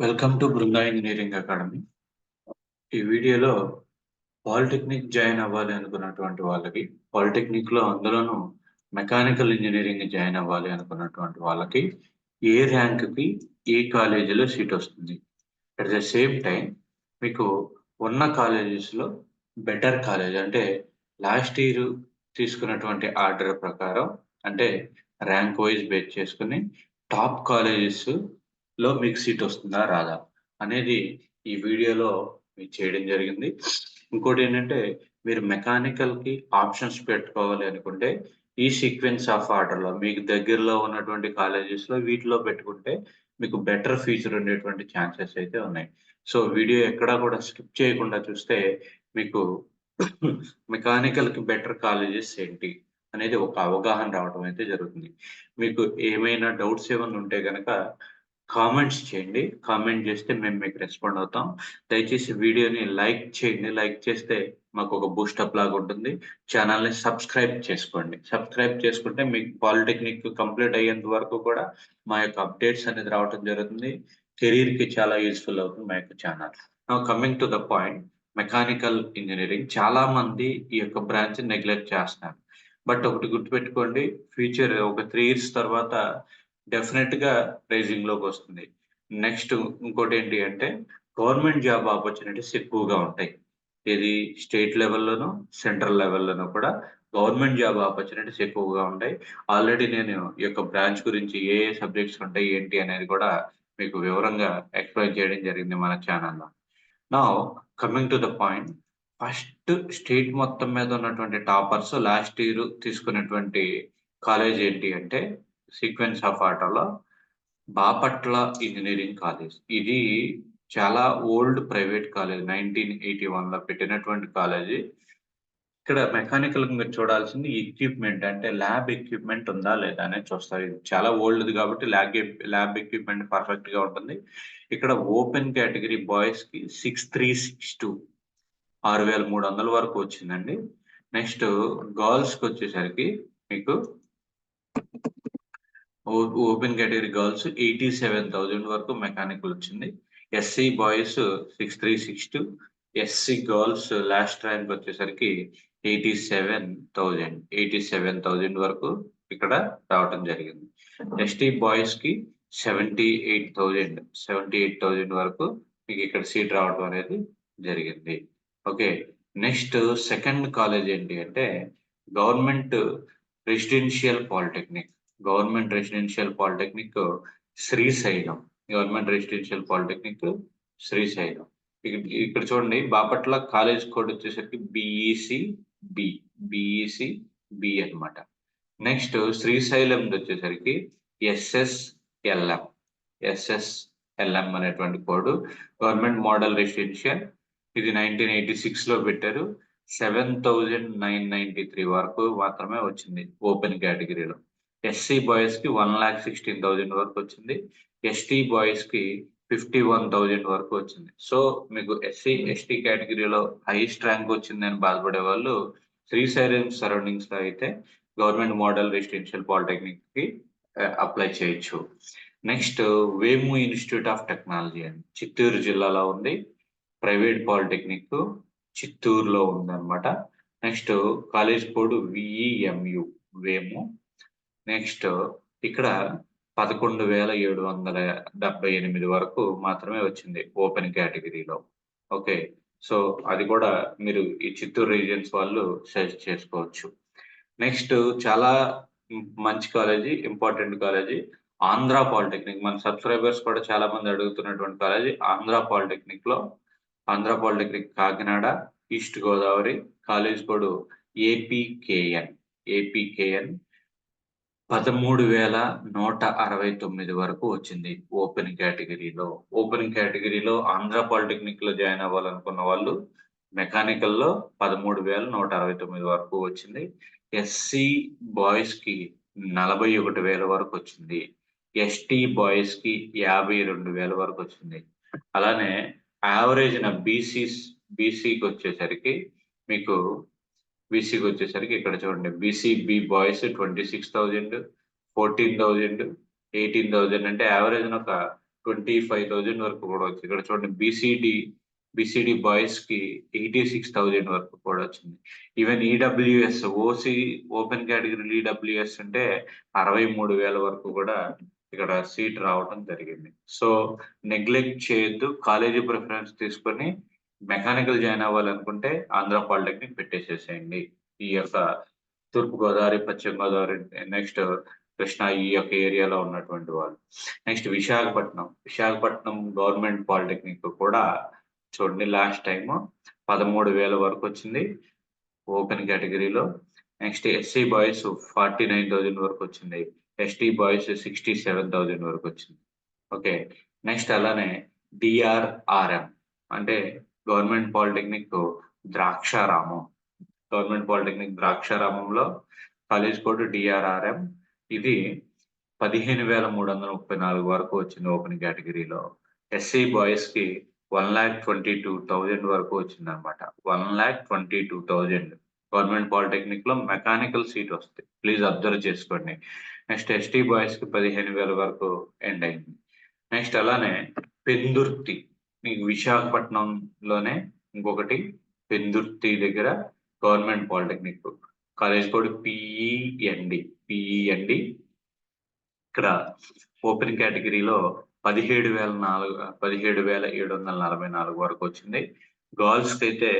Welcome to Brinda engineering academy ఈ వీడియోలో polytechnic join అవ్వాలి అనుకున్నటువంటి వాళ్ళకి పాలిటెక్నిక్లో అందులోనూ మెకానికల్ ఇంజనీరింగ్ జాయిన్ అవ్వాలి అనుకున్నటువంటి వాళ్ళకి ఏ ర్యాంక్కి ఏ కాలేజీలో సీట్ వస్తుంది. అట్ ద సేమ్ టైం మీకు ఉన్న కాలేజెస్లో బెటర్ కాలేజ్ అంటే లాస్ట్ ఇయర్ తీసుకున్నటువంటి ఆర్డర్ ప్రకారం అంటే ర్యాంక్ వైజ్ బేస్ చేసుకుని టాప్ కాలేజెస్ లో మీకు సీట్ వస్తుందా రాదా అనేది ఈ వీడియోలో మీకు చేయడం జరిగింది. ఇంకోటి ఏంటంటే మీరు మెకానికల్కి ఆప్షన్స్ పెట్టుకోవాలి అనుకుంటే ఈ సీక్వెన్స్ ఆఫ్ ఆర్డర్లో మీకు దగ్గరలో ఉన్నటువంటి కాలేజెస్లో వీటిలో పెట్టుకుంటే మీకు బెటర్ ఫీచర్ ఉండేటువంటి ఛాన్సెస్ అయితే ఉన్నాయి. సో వీడియో ఎక్కడా కూడా స్కిప్ చేయకుండా చూస్తే మీకు మెకానికల్కి బెటర్ కాలేజెస్ ఏంటి అనేది ఒక అవగాహన రావడం అయితే జరుగుతుంది. మీకు ఏమైనా డౌట్స్ ఏమైనా ఉంటే కనుక కామెంట్స్ చేయండి. కామెంట్ చేస్తే మేము మీకు రెస్పాండ్ అవుతాం. దయచేసి వీడియోని లైక్ చేయండి. లైక్ చేస్తే మాకు ఒక బూస్టప్ లాగా ఉంటుంది. ఛానల్ని సబ్స్క్రైబ్ చేసుకోండి. సబ్స్క్రైబ్ చేసుకుంటే మీకు పాలిటెక్నిక్ కంప్లీట్ అయ్యేంత వరకు కూడా మా యొక్క అప్డేట్స్ అనేది రావడం జరుగుతుంది. కెరీర్కి చాలా యూస్ఫుల్ అవుతుంది మా యొక్క channel coming to the point mechanical engineering చాలా మంది ఈ యొక్క బ్రాంచ్ నెగ్లెక్ట్ చేస్తున్నారు. బట్ ఒకటి గుర్తుపెట్టుకోండి. ఫ్యూచర్ ఒక త్రీ ఇయర్స్ తర్వాత డెఫినెట్గా లోకి వస్తుంది. నెక్స్ట్ ఇంకోటి ఏంటి అంటే గవర్నమెంట్ జాబ్ ఆపర్చునిటీస్ ఎక్కువగా ఉంటాయి. ఇది స్టేట్ లెవెల్లోనూ సెంట్రల్ లెవెల్లోనూ కూడా గవర్నమెంట్ జాబ్ ఆపర్చునిటీస్ ఎక్కువగా ఉంటాయి. ఆల్రెడీ నేను ఈ యొక్క బ్రాంచ్ గురించి ఏ ఏ సబ్జెక్ట్స్ ఉంటాయి ఏంటి అనేది కూడా మీకు వివరంగా ఎక్స్ప్లెయిన్ చేయడం జరిగింది మన ఛానల్లో నా coming to the point first state మొత్తం మీద ఉన్నటువంటి టాపర్స్ లాస్ట్ ఇయర్ తీసుకున్నటువంటి కాలేజ్ ఏంటి అంటే సీక్వెన్స్ ఆఫ్ ఆర్డర్లో బాపట్ల ఇంజనీరింగ్ కాలేజ్. ఇది చాలా old private college nineteen eighty వన్లో పెట్టినటువంటి కాలేజీ. ఇక్కడ మెకానికల్ మీరు చూడాల్సింది ఎక్విప్మెంట్ అంటే ల్యాబ్ ఎక్విప్మెంట్ ఉందా లేదా అనేది చూస్తారు. ఇది చాలా ఓల్డ్ కాబట్టి ల్యాబ్ ల్యాబ్ ఎక్విప్మెంట్ పర్ఫెక్ట్గా ఉంటుంది. ఇక్కడ ఓపెన్ కేటగిరీ బాయ్స్కి సిక్స్ త్రీ సిక్స్ టూ ఆరు వేల మూడు వందల వరకు వచ్చిందండి. నెక్స్ట్ గర్ల్స్కి వచ్చేసరికి మీకు open category girls eighty seven thousand వరకు మెకానికల్ వచ్చింది. SC boys six three six two SC girls last rank వచ్చేసరికి eighty seven thousand eighty seven thousand వరకు ఇక్కడ రావటం జరిగింది. ఎస్టీ బాయ్స్కి seventy eight thousand seventy eight thousand వరకు మీకు ఇక్కడ సీట్ రావడం అనేది జరిగింది. ఓకే నెక్స్ట్ సెకండ్ కాలేజ్ ఏంటి అంటే government residential polytechnic government residential polytechnic Srisailam. Government residential polytechnic Srisailam. ఇక్కడ చూడండి బాపట్ల కాలేజ్ కోడ్ వచ్చేసరికి బిఈసి బి బిఈసి బి అనమాట నెక్స్ట్ శ్రీశైలం వచ్చేసరికి ఎస్ఎస్ఎల్ఎం ఎస్ఎస్ఎల్ఎం అనేటువంటి కోడ్. Government model residential. ఇది నైన్టీన్ ఎయిటీ సిక్స్లో పెట్టారు. Seven thousand nine ninety three వరకు మాత్రమే వచ్చింది ఓపెన్ కేటగిరీలో. ఎస్సీ బాయ్స్కి వన్ లాక్ సిక్స్టీన్ థౌజండ్ వరకు వచ్చింది. ఎస్టీ బాయ్స్కి ఫిఫ్టీ వన్ థౌజండ్ వరకు వచ్చింది. సో మీకు ఎస్సీ ఎస్టీ కేటగిరీలో హైయెస్ట్ ర్యాంక్ వచ్చిందని బాధపడే వాళ్ళు శ్రీశైలం సరౌండింగ్స్లో అయితే గవర్నమెంట్ మోడల్ రెసిడెన్షియల్ పాలిటెక్నిక్కి అప్లై చేయొచ్చు. Next Vemu institute of technology అని చిత్తూరు జిల్లాలో ఉంది. ప్రైవేట్ పాలిటెక్నిక్ చిత్తూరులో ఉంది అనమాట next college code VEMU Vemu next ఇక్కడ పదకొండు వేల ఏడు వందల డెబ్బై ఎనిమిది వరకు మాత్రమే వచ్చింది ఓపెన్ కేటగిరీలో. ఓకే సో అది కూడా మీరు ఈ చిత్తూరు రీజియన్స్ వాళ్ళు సెర్చ్ చేసుకోవచ్చు. నెక్స్ట్ చాలా మంచి college important college Andhra polytechnic. మన సబ్స్క్రైబర్స్ కూడా చాలా మంది అడుగుతున్నటువంటి college Andhra పాలిటెక్నిక్లో Andhra polytechnic Kakinada east Godavari college code APKN. APKN పదమూడు వేల నూట అరవై తొమ్మిది వరకు వచ్చింది ఓపెన్ కేటగిరీలో. ఓపెన్ కేటగిరీలో ఆంధ్ర పాలిటెక్నిక్లో జాయిన్ అవ్వాలనుకున్న వాళ్ళు మెకానికల్లో పదమూడు వేల నూట అరవై తొమ్మిది వరకు వచ్చింది. ఎస్సీ బాయ్స్కి నలభై ఒకటి వేల వరకు వచ్చింది. ఎస్టీ బాయ్స్కి యాభై రెండు వేల వరకు వచ్చింది. అలానే యావరేజ్ నా బీసీ బీసీకి వచ్చేసరికి మీకు బీసీకి వచ్చేసరికి ఇక్కడ చూడండి. BC B boys twenty six thousand fourteen thousand eighteen thousand అంటే యావరేజ్ ఒక ట్వంటీ ఫైవ్ థౌజండ్ వరకు కూడా వచ్చింది. ఇక్కడ చూడండి బీసీడి బీసీడి బాయ్స్కి ఎయిటీ సిక్స్ థౌజండ్ వరకు కూడా వచ్చింది. Even EWS OC open category EWS అంటే అరవై మూడు వేల వరకు కూడా ఇక్కడ సీట్ రావడం జరిగింది. సో నెగ్లెక్ట్ చేయొద్దు కాలేజీ ప్రిఫరెన్స్ తీసుకొని మెకానికల్ జాయిన్ అవ్వాలనుకుంటే ఆంధ్ర పాలిటెక్నిక్ పెట్టేసేసేయండి. ఈ యొక్క తూర్పుగోదావరి పశ్చిమ గోదావరి నెక్స్ట్ కృష్ణా ఈ యొక్క ఏరియాలో ఉన్నటువంటి వాళ్ళు. Next Visakhapatnam. Visakhapatnam government polytechnic కూడా చూడండి లాస్ట్ టైం పదమూడు వేల వరకు వచ్చింది ఓపెన్ కేటగిరీలో. Next SC boys forty nine thousand వరకు వచ్చింది. ST boys sixty seven thousand వరకు వచ్చింది. ఓకే. నెక్స్ట్ అలానే డిఆర్ఆర్ఎం. అంటే government polytechnic Draksharamam. Government polytechnic ద్రాక్షారామంలో college code DRRM ఇది పదిహేను వేల మూడు వందల ముప్పై నాలుగు వరకు వచ్చింది ఓపెన్ కేటగిరీలో. ఎస్సీ బాయ్స్కి one lakh twenty two thousand వరకు వచ్చింది అనమాట one lakh twenty two thousand. Government పాలిటెక్నిక్లో mechanical seat వస్తుంది. ప్లీజ్ అబ్జర్వ్ చేసుకోండి. నెక్స్ట్ ఎస్టీ బాయ్స్కి పదిహేను వేల వరకు ఎండ్ అయింది. నెక్స్ట్ అలానే పెందుర్తి. మీకు విశాఖపట్నంలోనే ఇంకొకటి పెందుర్తి దగ్గర government polytechnic college code PEMD PEMD ఇక్కడ ఓపెన్ కేటగిరీలో పదిహేడు వేల నాలుగు పదిహేడు వేల ఏడు వందల నలభై నాలుగు వరకు వచ్చింది. గర్ల్స్కి అయితే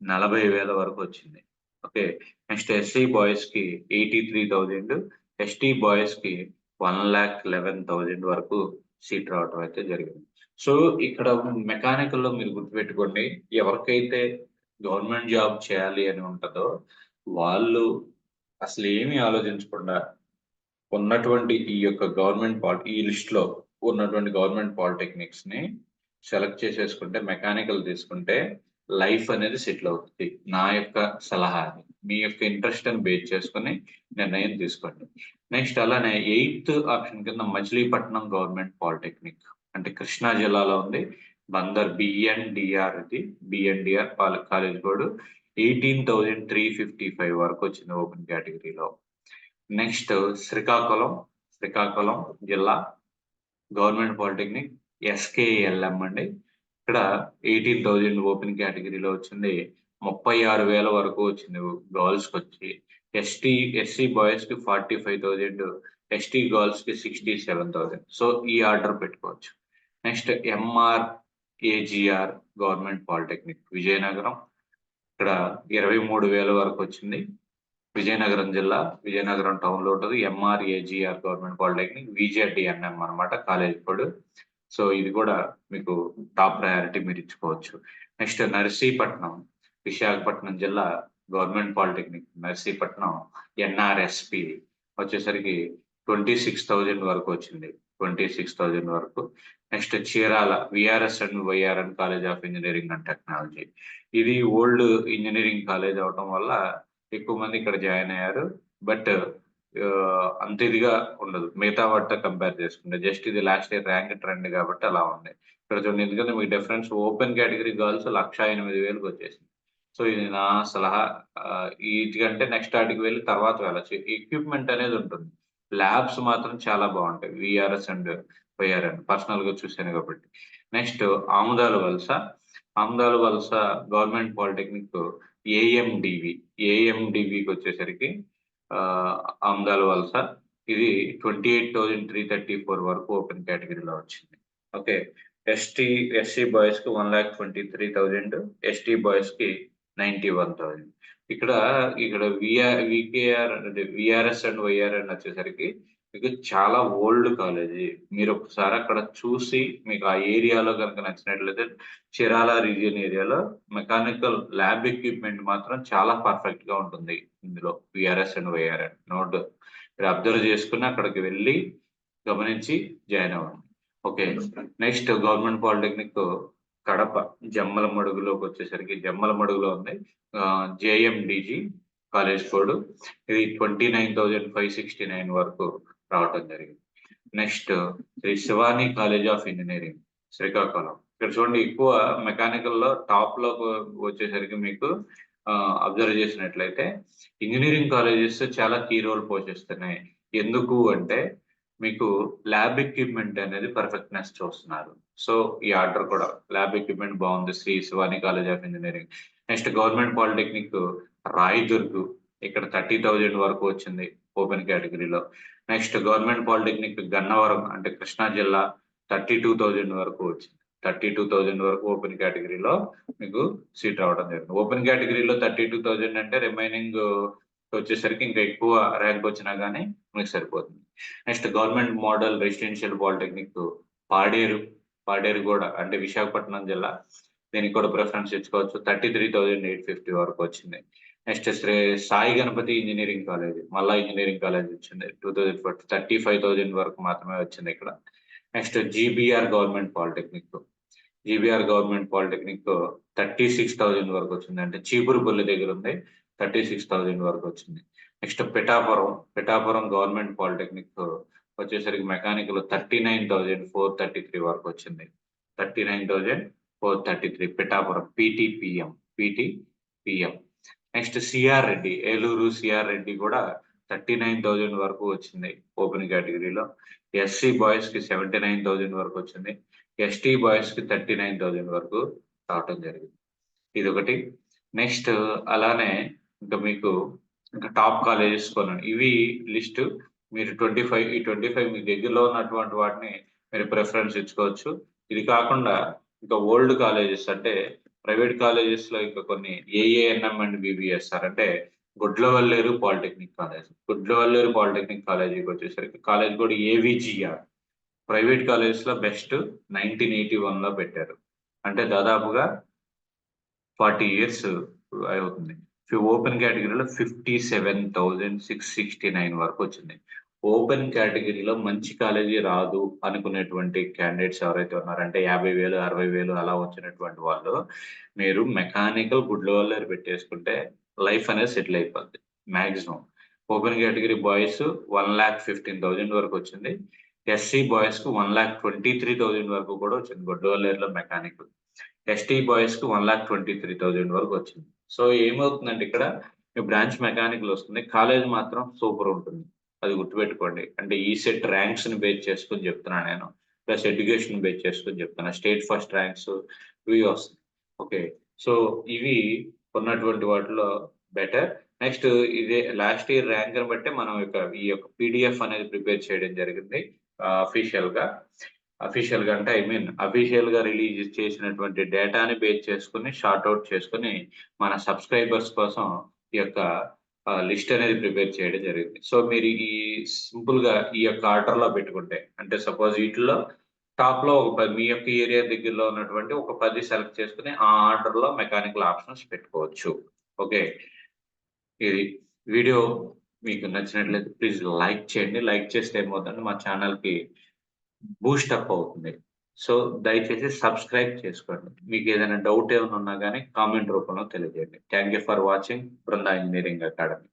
నలభై వేల వరకు వచ్చింది. ఓకే నెక్స్ట్ ఎస్సీ బాయ్స్కి ఎయిటీ త్రీ థౌజండ్ ఎస్టీ బాయ్స్కి వన్ ల్యాక్ లెవెన్ థౌజండ్ వరకు సీట్ రావడం అయితే జరిగింది. సో ఇక్కడ మెకానికల్లో మీరు గుర్తుపెట్టుకోండి ఎవరికైతే గవర్నమెంట్ జాబ్ చేయాలి అని ఉంటుందో వాళ్ళు అసలు ఏమీ ఆలోచించకుండా ఉన్నటువంటి ఈ యొక్క గవర్నమెంట్ పాలి ఈ లిస్ట్లో ఉన్నటువంటి గవర్నమెంట్ పాలిటెక్నిక్స్ని సెలెక్ట్ చేసేసుకుంటే మెకానికల్ తీసుకుంటే లైఫ్ అనేది సెటిల్ అవుతుంది. నా యొక్క సలహా అని మీ యొక్క ఇంట్రెస్ట్ అని బేస్ చేసుకుని నిర్ణయం తీసుకోండి. నెక్స్ట్ అలానే ఎయిత్ ఆప్షన్ కింద మచిలీపట్నం గవర్నమెంట్ పాలిటెక్నిక్. అంటే కృష్ణా జిల్లాలో ఉంది. బందర్ బిఎన్డిఆర్ ఇది. BNDR college board eighteen thousand three fifty five వరకు వచ్చింది ఓపెన్ కేటగిరీలో. నెక్స్ట్ శ్రీకాకుళం శ్రీకాకుళం జిల్లా గవర్నమెంట్ పాలిటెక్నిక్ ఎస్కేఎల్ఎం అండి. ఇక్కడ ఎయిటీన్ థౌజండ్ ఓపెన్ కేటగిరీలో వచ్చింది. ముప్పై ఆరు వేల వరకు వచ్చింది గర్ల్స్కి వచ్చి ఎస్టీ ఎస్సీ బాయ్స్కి ఫార్టీ ఫైవ్ థౌజండ్ ఎస్టీ గర్ల్స్కి సిక్స్టీ సెవెన్ థౌజండ్. సో ఈ ఆర్డర్ పెట్టుకోవచ్చు. Next MR AGR government polytechnic Vizianagaram. ఇక్కడ ఇరవై మూడు వేల వరకు వచ్చింది. విజయనగరం జిల్లా విజయనగరం టౌన్లో ఉంటుంది. ఎంఆర్ఏజిఆర్ గవర్నమెంట్ పాలిటెక్నిక్ విజెడ్డిఎన్ఎం అనమాట కాలేజ్ కోడ్ సో ఇది కూడా మీకు టాప్ ప్రయారిటీ మీరు ఇచ్చుకోవచ్చు. నెక్స్ట్ నర్సీపట్నం విశాఖపట్నం జిల్లా గవర్నమెంట్ పాలిటెక్నిక్ నర్సీపట్నం ఎన్ఆర్ఎస్పి వచ్చేసరికి ట్వంటీ సిక్స్ థౌజండ్ వరకు వచ్చింది. ట్వంటీ సిక్స్ థౌజండ్ వరకు. Next Chirala VRS and YRN college of engineering and technology ఇది ఓల్డ్ ఇంజనీరింగ్ కాలేజ్ అవటం వల్ల ఎక్కువ మంది ఇక్కడ జాయిన్ అయ్యారు. బట్ అంత ఇదిగా ఉండదు. మిగతా వాటితో కంపేర్ చేసుకుంటే జస్ట్ ఇది లాస్ట్ ఇయర్ ర్యాంక్ ట్రెండ్ కాబట్టి అలా ఉంది. ఇక్కడ చూడండి ఎందుకంటే మీకు డిఫరెన్స్ ఓపెన్ కేటగిరీ గర్ల్స్ లక్ష ఎనిమిది వేలకు వచ్చేసింది. సో ఇది నా సలహా. వీటికంటే నెక్స్ట్ ఆటికి వెళ్ళి తర్వాత వెళ్ళచ్చు. ఎక్విప్మెంట్ అనేది ఉంటుంది. ల్యాబ్స్ మాత్రం చాలా బాగుంటాయి. విఆర్ఎస్ అండ్ వైఆర్ఎన్ పర్సనల్గా చూసాను కాబట్టి. నెక్స్ట్ ఆముదాల వలస. ఆముదాల వలస గవర్నమెంట్ పాలిటెక్నిక్ ఏఎండివి. ఏఎండివికి వచ్చేసరికి ఆముదాల వలస. ఇది twenty eight thousand three thirty four వరకు ఓపెన్ కేటగిరీలో వచ్చింది. ఓకే. ఎస్టీ ఎస్సీ బాయ్స్కి one lakh twenty three thousand ST బాయ్స్కి నైన్టీ వన్ థౌజండ్. ఇక్కడ ఇక్కడ విఆర్ వికేఆర్ అంటే విఆర్ఎస్ అండ్ వైఆర్ అని వచ్చేసరికి మీకు చాలా ఓల్డ్ కాలేజీ. మీరు ఒకసారి అక్కడ చూసి మీకు ఆ ఏరియాలో కనుక నచ్చినట్లయితే చిరాల రీజియన్ ఏరియాలో మెకానికల్ ల్యాబ్ ఎక్విప్మెంట్ మాత్రం చాలా పర్ఫెక్ట్గా ఉంటుంది ఇందులో విఆర్ఎస్ అండ్ వైఆర్ఎన్ నోట్ మీరు అబ్జర్వ్ చేసుకుని అక్కడికి వెళ్ళి గమనించి జాయిన్ అవ్వండి. Okay next government polytechnic Kadapa జమ్మల మడుగులోకి వచ్చేసరికి జమ్మల మడుగులో ఉంది. JMDG college code. ఇది twenty nine thousand five sixty nine వరకు రావటం జరిగింది. Next Sri Shivani college of engineering Srikakulam. ఇక్కడ చూడండి ఎక్కువ మెకానికల్లో టాప్లో వచ్చేసరికి మీకు అబ్జర్వ్ చేసినట్లయితే ఇంజనీరింగ్ కాలేజెస్ చాలా కీ రోల్ పోషిస్తున్నాయి. ఎందుకు అంటే మీకు ల్యాబ్ ఎక్విప్మెంట్ అనేది పర్ఫెక్ట్నెస్ చూస్తున్నారు. సో ఈ ఆర్డర్ కూడా ల్యాబ్ ఎక్విప్మెంట్ బాగుంది. Sri Shivani college of engineering next government polytechnic Rayadurg. ఇక్కడ థర్టీ థౌజండ్ వరకు వచ్చింది ఓపెన్ కేటగిరీలో నెక్స్ట్ గవర్నమెంట్ పాలిటెక్నిక్ గన్నవరం అంటే కృష్ణా జిల్లా థర్టీ టూ థౌజండ్ వరకు వచ్చింది. థర్టీ టూ థౌజండ్ వరకు ఓపెన్ కేటగిరీలో మీకు సీట్ రావడం జరిగింది. ఓపెన్ కేటగిరీలో థర్టీ టూ థౌజండ్ అంటే రిమైనింగ్ వచ్చేసరికి ఇంకా ఎక్కువ ర్యాంక్ వచ్చినా కానీ మీకు సరిపోతుంది. Next government model residential polytechnic Paderu Paderu కూడా అంటే విశాఖపట్నం జిల్లా. దీనికి కూడా ప్రిఫరెన్స్ ఇచ్చుకోవచ్చు thirty three thousand eight fifty వరకు వచ్చింది. Next Sri Sai Ganapathi engineering college మళ్ళా ఇంజనీరింగ్ కాలేజ్ వచ్చింది. Two thousand forty thirty five thousand వరకు మాత్రమే వచ్చింది ఇక్కడ. Next GBR government polytechnic. GBR government polytechnic thirty six thousand వరకు వచ్చింది. అంటే చీపురుపల్లి దగ్గర ఉంది. థర్టీ సిక్స్ థౌజండ్ వరకు వచ్చింది. Next Pithapuram Pithapuram government polytechnic వచ్చేసరికి mechanical thirty nine thousand four thirty three వరకు వచ్చింది. Thirty nine thousand four thirty three Pithapuram PTPM PTPM. Next CR Reddy Eluru CR Reddy కూడా థర్టీ నైన్ థౌజండ్ వరకు వచ్చింది open కేటగిరీలో. SC బాయ్స్కి seventy nine thousand వరకు వచ్చింది. ఎస్టీ బాయ్స్కి థర్టీ నైన్ థౌజండ్ వరకు రావటం జరిగింది. ఇది ఒకటి నెక్స్ట్ అలానే ఇంకా మీకు ఇంకా టాప్ కాలేజెస్ కొనండి. ఇవి లిస్ట్ మీరు ట్వంటీ ఫైవ్ ఈ ట్వంటీ ఫైవ్ మీ దగ్గరలో ఉన్నటువంటి వాటిని మీరు ప్రిఫరెన్స్ ఇచ్చుకోవచ్చు. ఇది కాకుండా ఇంకా ఓల్డ్ కాలేజెస్ అంటే ప్రైవేట్ కాలేజెస్లో ఇంకా కొన్ని ఏఏఎన్ఎం అండ్ బీబీఎస్ఆర్ అంటే Gudlavalleru polytechnic college. Gudlavalleru polytechnic కాలేజీకి వచ్చేసరికి కాలేజ్ కూడా ఏవిజిఆర్ ప్రైవేట్ కాలేజెస్లో బెస్ట్ నైన్టీన్ ఎయిటీ వన్లో పెట్టారు. అంటే దాదాపుగా ఫార్టీ ఇయర్స్ అవుతుంది. ఓపెన్ కేటగిరీలో fifty seven thousand six sixty nine వరకు వచ్చింది. ఓపెన్ కేటగిరీలో మంచి కాలేజీ రాదు అనుకునేటువంటి క్యాండిడేట్స్ ఎవరైతే ఉన్నారంటే యాభై వేలు అరవై వేలు అలా వచ్చినటువంటి వాళ్ళు మీరు మెకానికల్ గుడ్ల వల్ల పెట్టేసుకుంటే లైఫ్ అనేది సెటిల్ అయిపోద్ది maximum open category boys one lakh fifteen thousand వరకు వచ్చింది. SC బాయ్స్కు one lakh twenty three thousand వరకు కూడా వచ్చింది గుడ్లవల్లేరులో mechanical ST బాయ్స్కు one lakh twenty three thousand వరకు వచ్చింది. సో ఏమవుతుందంటే ఇక్కడ బ్రాంచ్ మెకానికల్ వస్తుంది. కాలేజ్ మాత్రం సూపర్ ఉంటుంది. అది గుర్తుపెట్టుకోండి. అంటే ఈ సెట్ ర్యాంక్స్ని బేస్ చేసుకుని చెప్తున్నాను నేను. ప్లస్ ఎడ్యుకేషన్ బేస్ చేసుకుని చెప్తున్నా. స్టేట్ ఫస్ట్ ర్యాంక్స్ ఇవి వస్తాయి. ఓకే. సో ఇవి ఉన్నటువంటి వాటిలో బెటర్. నెక్స్ట్ ఇదే లాస్ట్ ఇయర్ ర్యాంక్ని మనం యొక్క ఈ యొక్క పీడిఎఫ్ అనేది ప్రిపేర్ చేయడం జరిగింది అఫీషియల్గా. అఫీషియల్గా అంటే ఐ మీన్ అఫీషియల్గా రిలీజ్ చేసినటువంటి డేటాని బేస్ చేసుకుని షార్ట్ అవుట్ చేసుకుని మన సబ్స్క్రైబర్స్ కోసం ఈ యొక్క లిస్ట్ అనేది ప్రిపేర్ చేయడం జరిగింది. సో మీరు ఈ సింపుల్గా ఈ యొక్క ఆర్డర్లో పెట్టుకుంటే అంటే సపోజ్ వీటిలో టాప్లో ఒక పది మీ యొక్క ఏరియా దగ్గరలో ఉన్నటువంటి ఒక పది సెలెక్ట్ చేసుకుని ఆ ఆర్డర్లో మెకానికల్ ఆప్షన్స్ పెట్టుకోవచ్చు. ఓకే ఇది వీడియో మీకు నచ్చినట్లయితే ప్లీజ్ లైక్ చేయండి. లైక్ చేస్తే ఏమవుతుంది? మా ఛానల్కి బూస్టప్ బూస్ట్ అప్ అవుతుంది. సో దయచేసి సబ్స్క్రైబ్ చేసుకోండి. మీకు ఏదైనా డౌట్ ఏమైనా ఉన్నా కానీ కామెంట్ రూపంలో తెలియజేయండి. Thank you for watching Brinda engineering academy